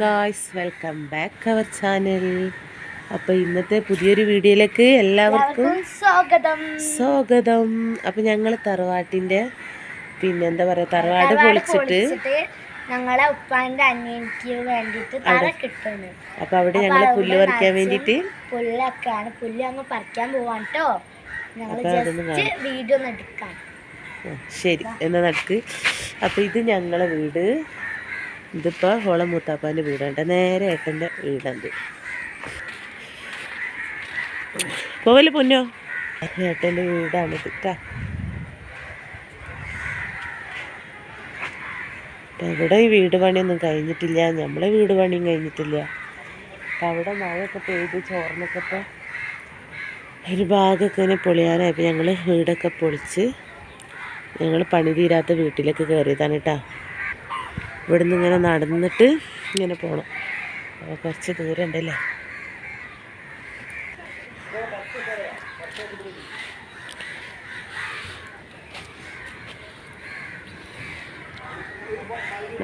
Guys welcome back our channel അപ്പോൾ ഇന്നത്തെ പുതിയൊരു വീഡിയോയിലേക്ക് എല്ലാവർക്കും സ്വാഗതം. സ്വാഗതം. അപ്പോൾ ഞങ്ങൾ തറവാട്ടിന്റെ പിന്നെന്താ എന്താ പറയുക തറവാട് പൊളിച്ചിട്ട് ഞങ്ങളെ ഉപ്പാന്റെ അനിയനിക്ക് വേണ്ടിട്ട് തറ കിട്ടുന്നു. അപ്പോൾ അവിടെ ഞങ്ങൾ പുല്ല് പറിക്കാൻ വേണ്ടിയിട്ട് പുല്ലൊക്കെയാണ്. പുല്ല് അങ്ങ് പറിക്കാൻ പോവാൻ കേട്ടോ ഞങ്ങൾ അപ്പൊ ജസ്റ്റ് വീഡിയോ ഒന്ന് എടുക്കാൻ ശരി. എന്നാ നടക്ക്. അപ്പൊ ഇത് ഞങ്ങളെ വീട്. ഇതിപ്പോൾ ഹോള മൂത്താപ്പാന്റെ വീടുണ്ട് നേരെ ഏട്ടന്റെ വീടുണ്ട് പോവല്ലേ പൊന്നോ? ഏട്ടന്റെ വീടാണ് കേട്ടോ ഇവിടെ ഈ വീട് പണിയൊന്നും കഴിഞ്ഞിട്ടില്ല. നമ്മളെ വീട് പണിയും കഴിഞ്ഞിട്ടില്ല. അപ്പം അവിടെ മഴയൊക്കെ പെയ്ത് ചോർന്നൊക്കെ ഇപ്പോൾ ഒരു ഭാഗമൊക്കെ ഇങ്ങനെ പൊളിയാനായപ്പോൾ ഞങ്ങൾ വീടൊക്കെ പൊളിച്ച് ഞങ്ങൾ പണി തീരാത്ത വീട്ടിലേക്ക് കയറിയതാണ് കേട്ടോ ഇവിടുന്ന് ഇങ്ങനെ നടന്നിട്ട് ഇങ്ങനെ പോകണം കുറച്ച് ദൂരം ഉണ്ടല്ലേ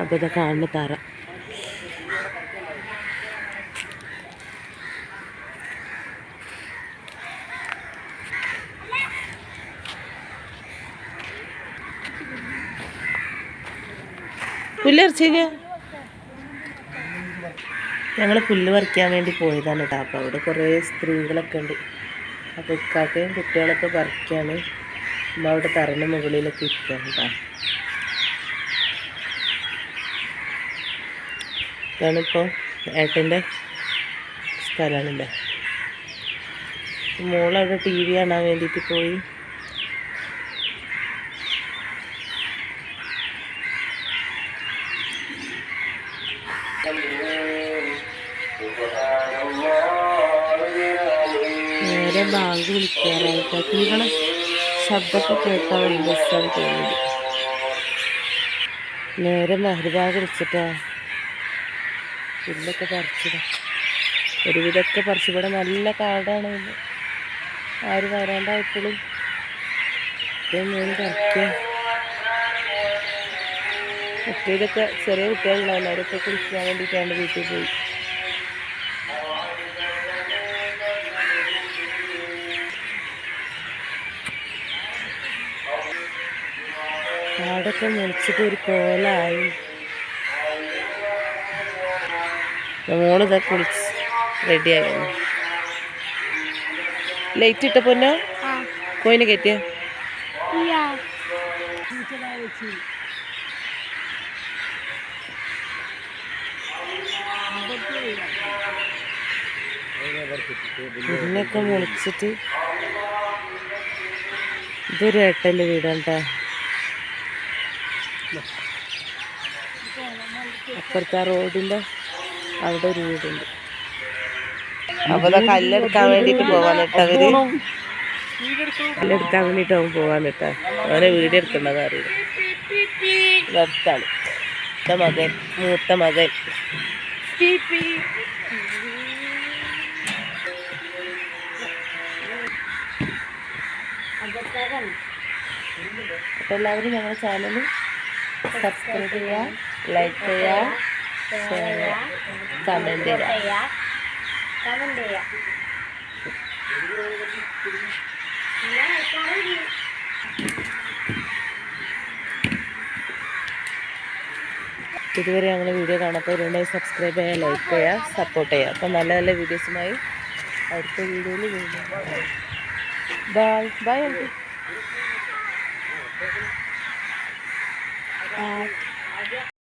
അപ്പോൾ ഇതൊക്കെ കാണുന്ന തറ. പുല്ലറിച്ചില്ല ഞങ്ങൾ പുല്ല് പറിക്കാൻ വേണ്ടി പോയതാണ് കേട്ടോ. അപ്പോൾ അവിടെ കുറേ സ്ത്രീകളൊക്കെ ഉണ്ട്. അപ്പോൾ ഇക്കാക്കയും കുട്ടികളൊക്കെ പറിക്കാണ്. അമ്മ അവിടെ തറന്റെ മുകളിലൊക്കെ ഇരിക്കുകയാണ് കേട്ടോ. ഇതാണിപ്പോൾ ഏട്ടന്റെ സ്ഥലമാണല്ലേ മോളവിടെ ടി വി കാണാൻ വേണ്ടിയിട്ട് പോയി. നേരെ ബാങ്ക് വിളിക്കാറായിട്ട് നിങ്ങളെ ശബ്ദമൊക്കെ കേൾക്കാൻ വലിയ രസമാണ് തോന്നുന്നത് നേരെ മഹരിബാഗ് വിളിച്ചിട്ടാ. പുല്ലൊക്കെ പറിച്ചതാ ഒരുവിധമൊക്കെ പറിച്ചിവിടെ നല്ല കാടാണ് ആര് വരാണ്ടായപ്പോഴും ഇപ്പം ഞാൻ പറിക്കുക മറ്റേതൊക്കെ ചെറിയ കുട്ടികളുണ്ടാവില്ല അവരൊക്കെ കുളിക്കാൻ വേണ്ടിയിട്ടാണ് വീട്ടിൽ പോയി. കാടൊക്കെ മുറിച്ചിട്ട് ഒരു കോലായി. മോളിതാ കുളിച്ച് റെഡിയായിരുന്നു ലൈറ്റ് ഇട്ട പൊന്നോ? കോയിന് കയറ്റിയ? ഇതിനൊക്കെ മുളിച്ചിട്ട് ഇതൊരു ഏട്ടൽ വീടണ്ട അപ്പുറത്തെ ആ റോഡിന്റെ അവിടെ ഒരു വീടുണ്ട്. അപ്പൊ കല്ലെടുക്കാൻ വേണ്ടിട്ട് പോവാൻ കേട്ടോ അവർ. കല്ലെടുക്കാൻ വേണ്ടിട്ട് അവൻ പോവാൻ കേട്ടോ അവനെ വീട് എടുക്കേണ്ടത് അറിയില്ല. അടുത്താണ് മകൻ. മൂത്ത മകൻ. അപ്പൊ എല്ലാവരും ഞങ്ങളുടെ ചാനൽ സബ്സ്ക്രൈബ് ചെയ്യുക ലൈക്ക് ചെയ്യുക ഷെയർ ചെയ്യുക കമന്റ് ചെയ്യുക കമന്റ് ചെയ്യാം ഇതുവരെ ഞങ്ങൾ വീഡിയോ കാണാത്തവരുണ്ടെങ്കിൽ സബ്സ്ക്രൈബ് ചെയ്യുക ലൈക്ക് ചെയ്യുക സപ്പോർട്ട് ചെയ്യുക. അപ്പം നല്ല നല്ല വീഡിയോസുമായി അടുത്ത വീഡിയോയിൽ വീണ്ടും ബൈ ബൈ ആന്റി